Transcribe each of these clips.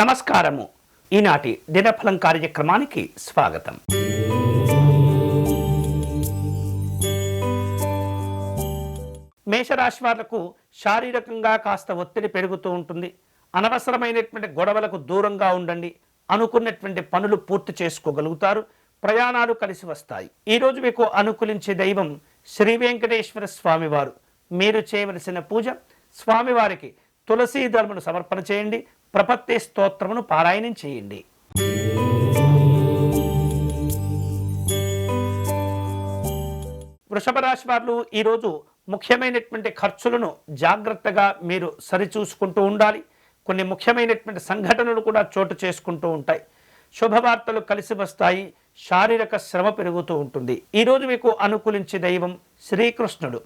నమస్కారము. ఈనాటి దినఫలం కార్యక్రమానికి స్వాగతం. మేషరాశి వాళ్ళకు శారీరకంగా కాస్త ఒత్తిడి పెరుగుతూ ఉంటుంది. అనవసరమైనటువంటి గొడవలకు దూరంగా ఉండండి. అనుకున్నటువంటి పనులు పూర్తి చేసుకోగలుగుతారు. ప్రయాణాలు కలిసి వస్తాయి. ఈరోజు మీకు అనుకూలించే దైవం శ్రీ వెంకటేశ్వర స్వామివారు. మీరు చేయవలసిన పూజ స్వామివారికి తులసీ ధర్మను సమర్పణ చేయండి. ప్రపత్తి స్తోత్రమును పారాయణం చేయండి. వృషభ రాశి వారు ఈరోజు ముఖ్యమైనటువంటి ఖర్చులను జాగ్రత్తగా మీరు సరిచూసుకుంటూ ఉండాలి. కొన్ని ముఖ్యమైనటువంటి సంఘటనలు కూడా చోటు చేసుకుంటూ ఉంటాయి. శుభవార్తలు కలిసి వస్తాయి. శారీరక శ్రమ పెరుగుతూ ఉంటుంది. ఈరోజు మీకు అనుకూలించే దైవం శ్రీకృష్ణుడు.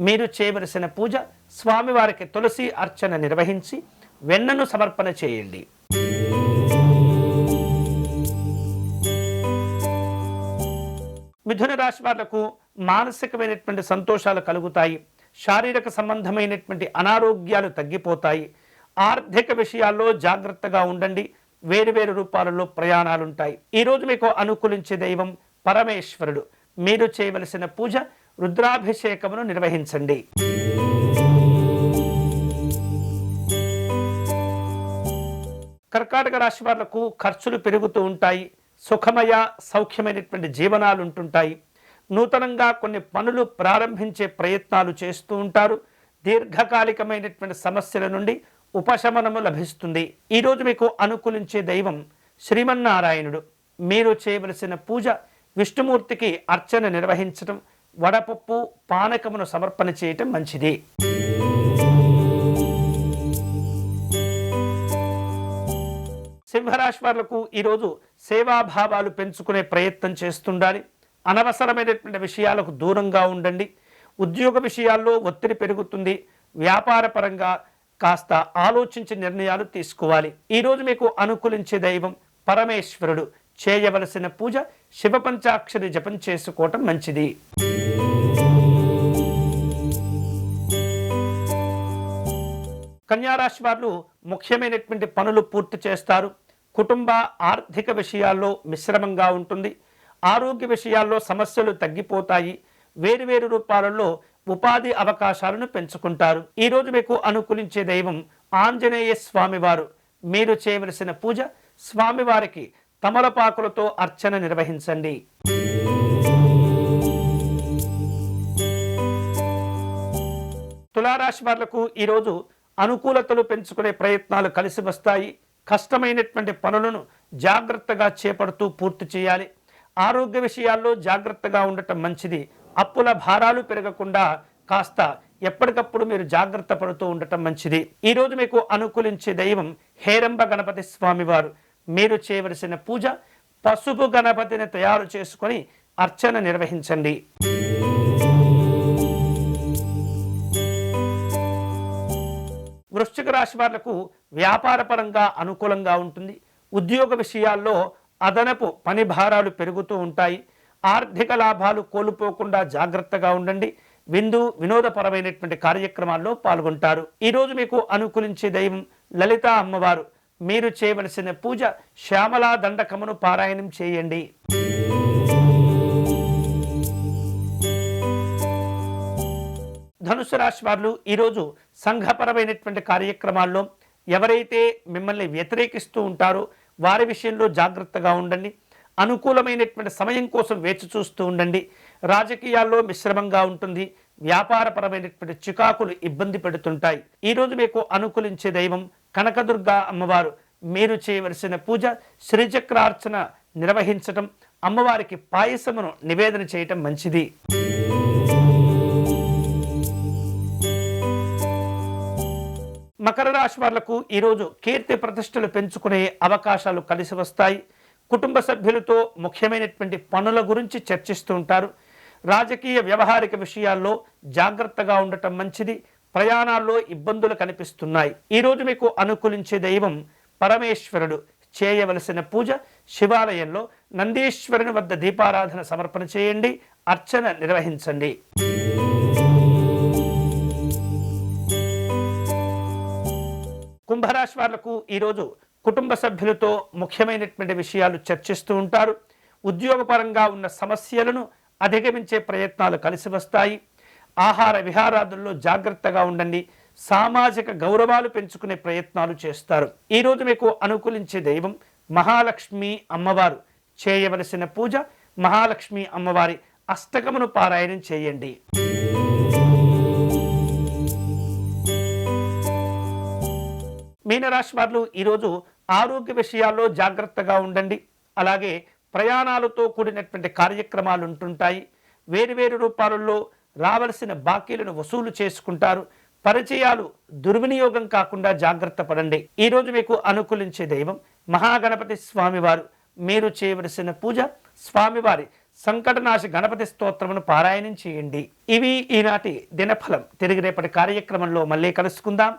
మీరు చేయవలసిన పూజ స్వామివారికి తులసి అర్చన నిర్వహించి వెన్నను సమర్పణ చేయండి. మిథున రాశి వాళ్ళకు మానసికమైనటువంటి సంతోషాలు కలుగుతాయి. శారీరక సంబంధమైనటువంటి అనారోగ్యాలు తగ్గిపోతాయి. ఆర్థిక విషయాల్లో జాగ్రత్తగా ఉండండి. వేరువేరు రూపాలలో ప్రయాణాలుంటాయి. ఈరోజు మీకు అనుకూలించే దైవం పరమేశ్వరుడు. మీరు చేయవలసిన పూజ రుద్రాభిషేకమును నిర్వహించండి. కర్కాటక రాశి వాళ్ళకు ఖర్చులు పెరుగుతూ ఉంటాయి సుఖమయ సౌఖ్యమైనటువంటి జీవనాలు ఉంటుంటాయి నూతనంగా కొన్ని పనులు ప్రారంభించే ప్రయత్నాలు చేస్తూ ఉంటారు. దీర్ఘకాలికమైనటువంటి సమస్యల నుండి ఉపశమనము లభిస్తుంది. ఈరోజు మీకు అనుకూలించే దైవం శ్రీమన్నారాయణుడు. మీరు చేయవలసిన పూజ విష్ణుమూర్తికి అర్చన నిర్వహించడం వడపప్పు పానకమును సమర్పణ చేయటం మంచిది. సింహరాశి వాళ్ళకు ఈరోజు సేవాభావాలు పెంచుకునే ప్రయత్నం చేస్తుండాలి. అనవసరమైనటువంటి విషయాలకు దూరంగా ఉండండి. ఉద్యోగ విషయాల్లో ఒత్తిడి పెరుగుతుంది. వ్యాపార పరంగా కాస్త ఆలోచించి నిర్ణయాలు తీసుకోవాలి. ఈరోజు మీకు అనుకూలించే దైవం పరమేశ్వరుడు. చేయవలసిన పూజ శివ పంచాక్షరి జపం చేసుకోవటం మంచిది. కన్యారాశి వారు ముఖ్యమైనటువంటి పనులు పూర్తి చేస్తారు. కుటుంబ ఆర్థిక విషయాల్లో మిశ్రమంగా ఉంటుంది. ఆరోగ్య విషయాల్లో సమస్యలు తగ్గిపోతాయి. వేరువేరు రూపాలలో ఉపాధి అవకాశాలను పెంచుకుంటారు. ఈరోజు మీకు అనుకూలించే దైవం ఆంజనేయ స్వామివారు. మీరు చేయవలసిన పూజ స్వామివారికి తమలపాకులతో అర్చన నిర్వహించండి. తులారాశి వాళ్ళకు ఈరోజు అనుకూలతలు పెంచుకునే ప్రయత్నాలు కలిసి వస్తాయి. కష్టమైనటువంటి పనులను జాగ్రత్తగా చేపడుతూ పూర్తి చేయాలి. ఆరోగ్య విషయాల్లో జాగ్రత్తగా ఉండటం మంచిది. అప్పుల భారాలు పెరగకుండా కాస్త ఎప్పటికప్పుడు మీరు జాగ్రత్త పడుతూ ఉండటం మంచిది. ఈరోజు మీకు అనుకూలించే దైవం హేరంబ గణపతి స్వామివారు. మీరు చేయవలసిన పూజ పసుపు గణపతిని తయారు చేసుకొని అర్చన నిర్వహించండి. వృశ్చిక రాశి వాళ్ళకు వ్యాపారపరంగా అనుకూలంగా ఉంటుంది. ఉద్యోగ విషయాల్లో అదనపు పని భారాలు పెరుగుతూ ఉంటాయి. ఆర్థిక లాభాలు కోల్పోకుండా జాగ్రత్తగా ఉండండి. విందు వినోదపరమైనటువంటి కార్యక్రమాల్లో పాల్గొంటారు. ఈరోజు మీకు అనుకూలించే దైవం లలిత అమ్మవారు. మీరు చేయవలసిన పూజ శ్యామలా దండకమును పారాయణం చేయండి. ధనుసు రాశి వారు ఈరోజు సంఘపరమైనటువంటి కార్యక్రమాల్లో ఎవరైతే మిమ్మల్ని వ్యతిరేకిస్తూ ఉంటారో వారి విషయంలో జాగ్రత్తగా ఉండండి. అనుకూలమైనటువంటి సమయం కోసం వేచి చూస్తూ ఉండండి. రాజకీయాల్లో మిశ్రమంగా ఉంటుంది. వ్యాపారపరమైనటువంటి చికాకులు ఇబ్బంది పెడుతుంటాయి. ఈరోజు మీకు అనుకూలించే దైవం కనకదుర్గ అమ్మవారు. మీరు చేయవలసిన పూజ శ్రీచక్రార్చన నిర్వహించటం అమ్మవారికి పాయసమును నివేదన చేయటం మంచిది. మకర రాశి వాళ్ళకు ఈరోజు కీర్తి ప్రతిష్టలు పెంచుకునే అవకాశాలు కలిసి వస్తాయి. కుటుంబ సభ్యులతో ముఖ్యమైనటువంటి పనుల గురించి చర్చిస్తూ ఉంటారు. రాజకీయ వ్యవహారిక విషయాల్లో జాగ్రత్తగా ఉండటం మంచిది. ప్రయాణాల్లో ఇబ్బందులు కనిపిస్తున్నాయి. ఈరోజు మీకు అనుకూలించే దైవం పరమేశ్వరుడు. చేయవలసిన పూజ శివాలయంలో నందీశ్వరుని వద్ద దీపారాధన సమర్పణ చేయండి. అర్చన నిర్వహించండి. కుంభరాశి వాళ్ళకు ఈరోజు కుటుంబ సభ్యులతో ముఖ్యమైనటువంటి విషయాలు చర్చిస్తూ ఉంటారు. ఉద్యోగపరంగా ఉన్న సమస్యలను అధిగమించే ప్రయత్నాలు కలిసి వస్తాయి. ఆహార విహారాదుల్లో జాగ్రత్తగా ఉండండి. సామాజిక గౌరవాలు పెంచుకునే ప్రయత్నాలు చేస్తారు. ఈరోజు మీకు అనుకూలించే దైవం మహాలక్ష్మి అమ్మవారు. చేయవలసిన పూజ మహాలక్ష్మి అమ్మవారి అష్టకమును పారాయణం చేయండి. మీనరాశి వారు ఈరోజు ఆరోగ్య విషయాల్లో జాగ్రత్తగా ఉండండి. అలాగే ప్రయాణాలతో కూడినటువంటి కార్యక్రమాలు ఉంటుంటాయి. వేరువేరు రూపాలలో రావలసిన బాకీలను వసూలు చేసుకుంటారు. పరిచయాలు దుర్వినియోగం కాకుండా జాగ్రత్త పడండి. ఈరోజు మీకు అనుకూలించే దైవం మహాగణపతి స్వామివారు. మీరు చేయవలసిన పూజ స్వామివారి సంకటనాశి గణపతి స్తోత్రమును పారాయణం చేయండి. ఇవి ఈనాటి దినఫలం. తిరిగి రేపటి కార్యక్రమంలో మళ్ళీ కలుసుకుందాం.